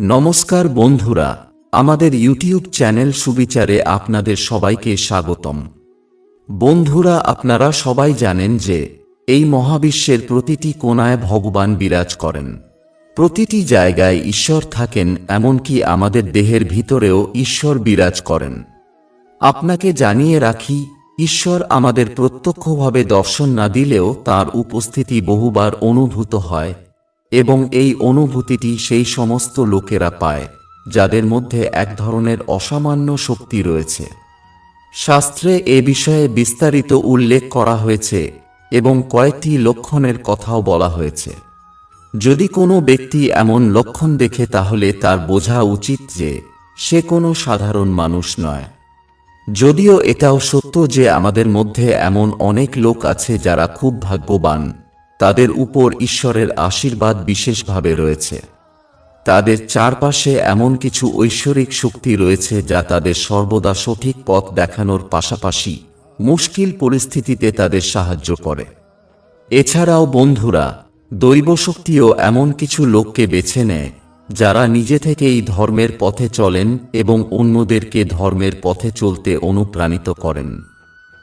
নমস্কার বন্ধুরা, আমাদের ইউটিউব চ্যানেল সুবিচারে আপনাদের সবাইকে স্বাগতম। বন্ধুরা, আপনারা সবাই জানেন যে, এই মহাবিশ্বের প্রতিটি কোণায় ভগবান বিরাজ করেন। প্রতিটি জায়গায় ঈশ্বর থাকেন, এমনকি আমাদের দেহের ভিতরেও ঈশ্বর বিরাজ করেন। আপনাকে জানিয়ে রাখি, ঈশ্বর আমাদের প্রত্যক্ষভাবে দর্শন না দিলেও তার উপস্থিতি বহুবার অনুভূত হয়। এবং এই অনুভূতিটি সেই সমস্ত লোকেরা পায়, যাদের মধ্যে এক ধরনের অসামান্য শক্তি রয়েছে। শাস্ত্রে এ বিষয়ে বিস্তারিত উল্লেখ করা হয়েছে এবং কয়েকটি লক্ষণের কথাও বলা হয়েছে। যদি কোনো ব্যক্তি এমন লক্ষণ দেখে, তাহলে তার বোঝা উচিত যে সে কোনো সাধারণ মানুষ নয়। যদিও এটাও সত্য যে আমাদের মধ্যে এমন অনেক লোক আছে যারা খুব ভাগ্যবান। তাদের উপর ঈশ্বরের আশীর্বাদ বিশেষভাবে রয়েছে। তাদের চারপাশে এমন কিছু ঐশ্বরিক শক্তি রয়েছে যা তাদের সর্বদা সঠিক পথ দেখানোর পাশাপাশি মুশকিল পরিস্থিতিতে তাদের সাহায্য করে। এছাড়াও বন্ধুরা দৈব শক্তিও এমন কিছু লোককে বেছে নেয় যারা নিজে থেকেই ধর্মের পথে চলেন এবং অন্যদেরকে ধর্মের পথে চলতে অনুপ্রাণিত করেন।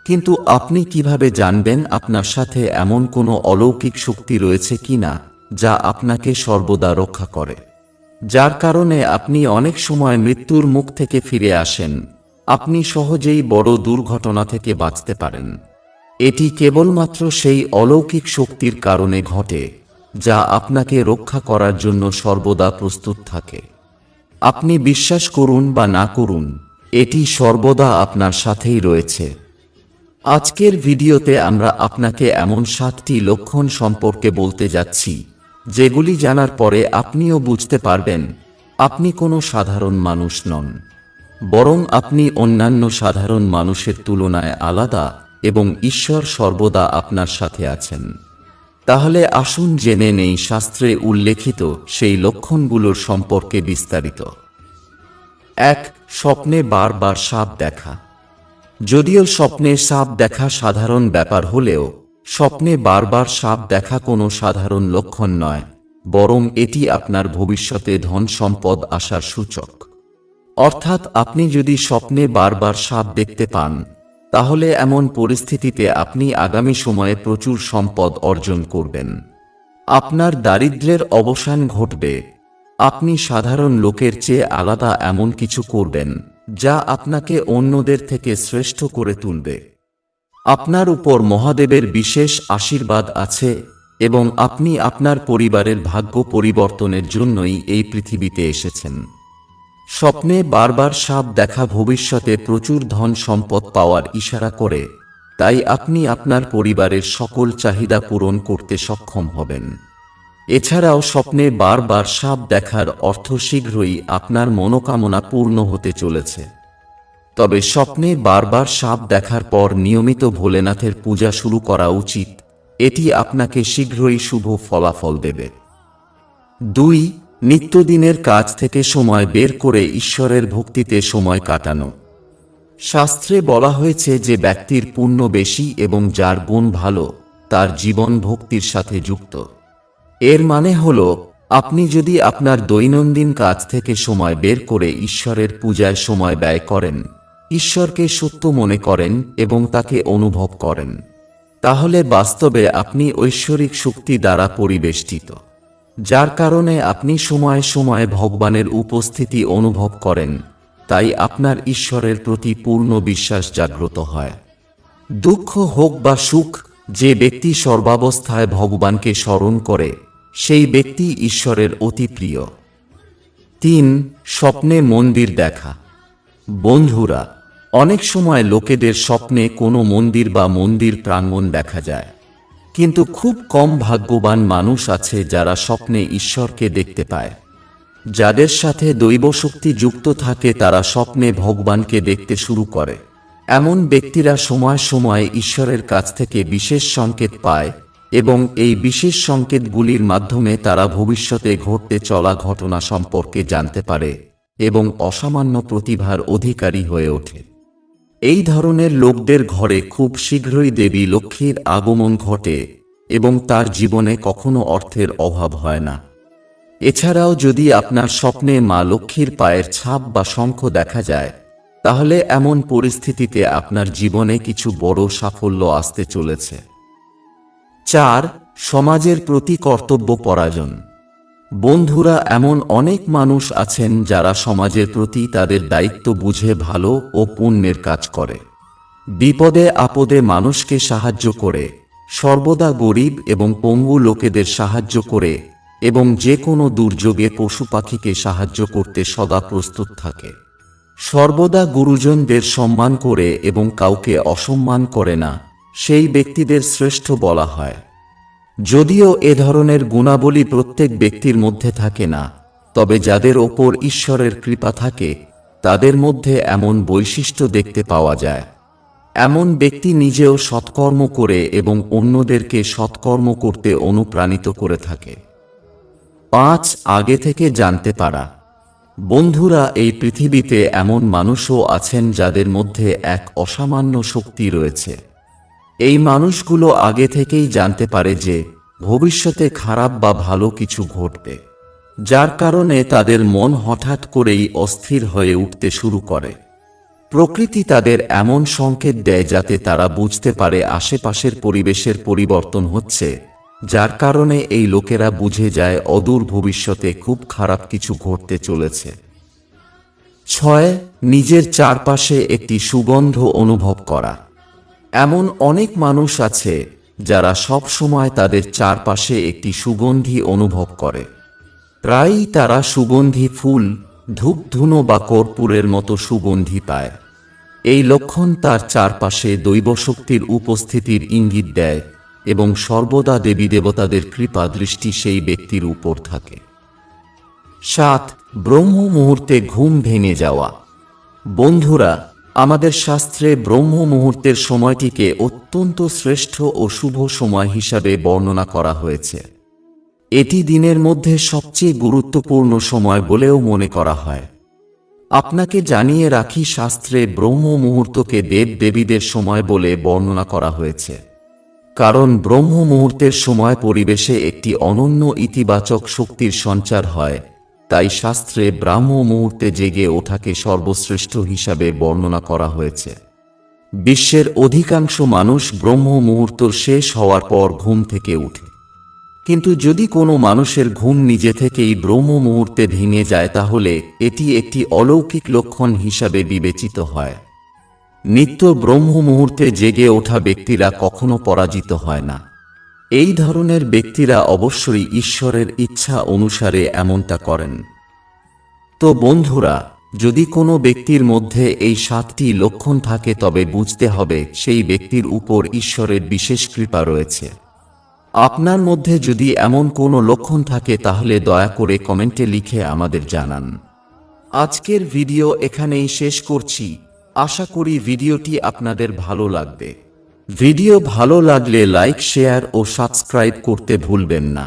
কিন্তু আপনি কীভাবে জানবেন আপনার সাথে এমন কোনো অলৌকিক শক্তি রয়েছে কিনা, যা আপনাকে সর্বদা রক্ষা করে? যার কারণে আপনি অনেক সময় মৃত্যুর মুখ থেকে ফিরে আসেন। আপনি সহজেই বড় দুর্ঘটনা থেকে বাঁচতে পারেন। এটি কেবলমাত্র সেই অলৌকিক শক্তির কারণে ঘটে, যা আপনাকে রক্ষা করার জন্য সর্বদা প্রস্তুত থাকে। আপনি বিশ্বাস করুন বা না করুন, এটি সর্বদা আপনার সাথেই রয়েছে। আজকের ভিডিওতে আমরা আপনাকে এমন সাতটি লক্ষণ সম্পর্কে বলতে যাচ্ছি, যেগুলি জানার পরে আপনিও বুঝতে পারবেন, আপনি কোনো সাধারণ মানুষ নন। বরং আপনি অন্যান্য সাধারণ মানুষের তুলনায় আলাদা এবং ঈশ্বর সর্বদা আপনার সাথে আছেন। তাহলে আসুন জেনে নেই শাস্ত্রে উল্লেখিত সেই লক্ষণগুলোর সম্পর্কে বিস্তারিত। এক, স্বপ্নে বারবার সাপ দেখা। যদিও স্বপ্নে সাপ দেখা সাধারণ ব্যাপার হলেও, স্বপ্নে বারবার সাপ দেখা কোনো সাধারণ লক্ষণ নয়, বরং এটি আপনার ভবিষ্যতে ধন সম্পদ আসার সূচক। অর্থাৎ আপনি যদি স্বপ্নে বারবার সাপ দেখতে পান, তাহলে এমন পরিস্থিতিতে আপনি আগামী সময়ে প্রচুর সম্পদ অর্জন করবেন। আপনার দারিদ্র্যের অবসান ঘটবে। আপনি সাধারণ লোকের চেয়ে আলাদা এমন কিছু করবেন। যা আপনাকে অন্যদের থেকে শ্রেষ্ঠ করে তুলবে। আপনার উপর মহাদেবের বিশেষ আশীর্বাদ আছে এবং আপনি আপনার পরিবারের ভাগ্য পরিবর্তনের জন্যই এই পৃথিবীতে এসেছেন। স্বপ্নে বারবার সাপ দেখা ভবিষ্যতে প্রচুর ধন সম্পদ পাওয়ার ইশারা করে, তাই আপনি আপনার পরিবারের সকল চাহিদা পূরণ করতে সক্ষম হবেন। এছাড়াও স্বপ্নে বারবার সাপ দেখার অর্থ শীঘ্রই আপনার মনোকামনা পূর্ণ হতে চলেছে। তবে স্বপ্নে বারবার সাপ দেখার পর নিয়মিত ভোলেনাথের পূজা শুরু করা উচিত। এটি আপনাকে শীঘ্রই শুভ ফলাফল দেবে। দুই, নিত্যদিনের কাজ থেকে সময় বের করে ঈশ্বরের ভক্তিতে সময় কাটানো। শাস্ত্রে বলা হয়েছে যে ব্যক্তির পুণ্য বেশি এবং যার গুণ ভালো, তার জীবন ভক্তির সাথে যুক্ত। এর মানে হল, আপনি যদি আপনার দৈনন্দিন কাজ থেকে সময় বের করে ঈশ্বরের পূজায় সময় ব্যয় করেন, ঈশ্বরকে সত্য মনে করেন এবং তাকে অনুভব করেন, তাহলে বাস্তবে আপনি ঐশ্বরিক শক্তি দ্বারা পরিবেষ্টিত, যার কারণে আপনি সময়ে সময়ে ভগবানের উপস্থিতি অনুভব করেন, তাই আপনার ঈশ্বরের প্রতি পূর্ণ বিশ্বাস জাগ্রত হয়। দুঃখ হোক বা সুখ, যে ব্যক্তি সর্বাবস্থায় ভগবানকে স্মরণ করে সেই ব্যক্তি ঈশ্বরের অতি প্রিয়। তিন, স্বপ্নে মন্দির দেখা। বন্ধুরা, অনেক সময় লোকেদের স্বপ্নে কোনো মন্দির বা মন্দির প্রাঙ্গণ দেখা যায়। কিন্তু খুব কম ভাগ্যবান মানুষ আছে যারা স্বপ্নে ঈশ্বরকে দেখতে পায়। যাদের সাথে দৈব শক্তি যুক্ত থাকে, তারা স্বপ্নে ভগবানকে দেখতে শুরু করে। এমন ব্যক্তিরা সময় সময় ঈশ্বরের কাছ থেকে বিশেষ সংকেত পায় এবং এই বিশেষ সংকেতগুলির মাধ্যমে তারা ভবিষ্যতে ঘটতে চলা ঘটনা সম্পর্কে জানতে পারে এবং অসামান্য প্রতিভার অধিকারী হয়ে ওঠে। এই ধরনের লোকদের ঘরে খুব শীঘ্রই দেবী লক্ষ্মীর আগমন ঘটে এবং তার জীবনে কখনো অর্থের অভাব হয় না। এছাড়াও যদি আপনার স্বপ্নে মা লক্ষ্মীর পায়ের ছাপ বা শঙ্খ দেখা যায়, তাহলে এমন পরিস্থিতিতে আপনার জীবনে কিছু বড় সাফল্য আসতে চলেছে। চার, সমাজের প্রতি কর্তব্য পরায়ণ। বন্ধুরা, এমন অনেক মানুষ আছেন যারা সমাজের প্রতি তাদের দায়িত্ব বুঝে ভালো ও পুণ্যের কাজ করে। বিপদে আপদে মানুষকে সাহায্য করে, সর্বদা গরিব এবং পঙ্গু লোকেদের সাহায্য করে এবং যে কোনো দুর্যোগে পশু পাখিকে সাহায্য করতে সদা প্রস্তুত থাকে। সর্বদা গুরুজনদের সম্মান করে এবং কাউকে অসম্মান করে না। সেই ব্যক্তিদের শ্রেষ্ঠ বলা হয়। যদিও এ ধরনের গুণাবলী প্রত্যেক ব্যক্তির মধ্যে থাকে না, তবে যাদের ওপর ঈশ্বরের কৃপা থাকে, তাদের মধ্যে এমন বৈশিষ্ট্য দেখতে পাওয়া যায়। এমন ব্যক্তি নিজেও সৎকর্ম করে এবং অন্যদেরকে সৎকর্ম করতে অনুপ্রাণিত করে থাকে। পাঁচ, আগে থেকে জানতে পারা। বন্ধুরা, এই পৃথিবীতে এমন মানুষও আছেন যাদের মধ্যে এক অসামান্য শক্তি রয়েছে। এই মানুষগুলো আগে থেকেই জানতে পারে যে ভবিষ্যতে খারাপ বা ভালো কিছু ঘটবে, যার কারণে তাদের মন হঠাৎ করেই অস্থির হয়ে উঠতে শুরু করে। প্রকৃতি তাদের এমন সংকেত দেয় যাতে তারা বুঝতে পারে আশেপাশের পরিবেশের পরিবর্তন হচ্ছে, যার কারণে এই লোকেরা বুঝে যায় অদূর ভবিষ্যতে খুব খারাপ কিছু ঘটতে চলেছে। ছয়, নিজের চারপাশে একটি সুগন্ধ অনুভব করা। এমন অনেক মানুষ আছে যারা সব সময় তাদের চারপাশে একটি সুগন্ধি অনুভব করে। প্রায়ই তারা সুগন্ধি ফুল, ধূপধুনো বা কর্পূরের মতো সুগন্ধি পায়। এই লক্ষণ তার চারপাশে দৈবশক্তির উপস্থিতির ইঙ্গিত দেয় এবং সর্বদা দেবী দেবতাদের কৃপা দৃষ্টি সেই ব্যক্তির উপর থাকে। সাত ব্রহ্ম মুহূর্তে ঘুম ভেঙে যাওয়া। বন্ধুরা আমাদের শাস্ত্রে ব্রহ্ম মুহূর্তের সময়টিকে অত্যন্ত শ্রেষ্ঠ ও শুভ সময় হিসাবে বর্ণনা করা হয়েছে। এটি দিনের মধ্যে সবচেয়ে গুরুত্বপূর্ণ সময় বলেও মনে করা হয়। আপনাকে জানিয়ে রাখি শাস্ত্রে ব্রহ্ম মুহূর্তকে দেব দেবীদের সময় বলে বর্ণনা করা হয়েছে। কারণ ব্রহ্ম মুহূর্তের সময় পরিবেশে একটি অনন্য ইতিবাচক শক্তির সঞ্চার হয়। তাই শাস্ত্রে ব্রাহ্ম মুহূর্তে জেগে ওঠাকে সর্বশ্রেষ্ঠ হিসাবে বর্ণনা করা হয়েছে। বিশ্বের অধিকাংশ মানুষ ব্রহ্ম মুহূর্ত শেষ হওয়ার পর ঘুম থেকে উঠে। কিন্তু যদি কোনো মানুষের ঘুম নিজে থেকেই ব্রহ্ম মুহূর্তে ভেঙে যায়, তাহলে এটি একটি অলৌকিক লক্ষণ হিসাবে বিবেচিত হয়। নিত্য ব্রহ্ম মুহূর্তে জেগে ওঠা ব্যক্তিরা কখনো পরাজিত হয় না। এই ধরনের ব্যক্তিরা অবশ্যই ঈশ্বরের ইচ্ছা অনুসারে এমনটা করেন। তো বন্ধুরা, যদি কোনো ব্যক্তির মধ্যে এই সাতটি লক্ষণ থাকে, তবে বুঝতে হবে সেই ব্যক্তির উপর ঈশ্বরের বিশেষ কৃপা রয়েছে। আপনার মধ্যে যদি এমন কোনো লক্ষণ থাকে, তাহলে দয়া করে কমেন্টে লিখে আমাদের জানান। আজকের ভিডিও এখানেই শেষ করছি। আশা করি ভিডিওটি আপনাদের ভালো লাগবে। ভিডিও ভালো লাগলে লাইক, শেয়ার ও সাবস্ক্রাইব করতে ভুলবেন না।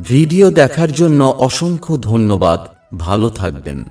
ভিডিও দেখার জন্য অসংখ্য ধন্যবাদ। ভালো থাকবেন।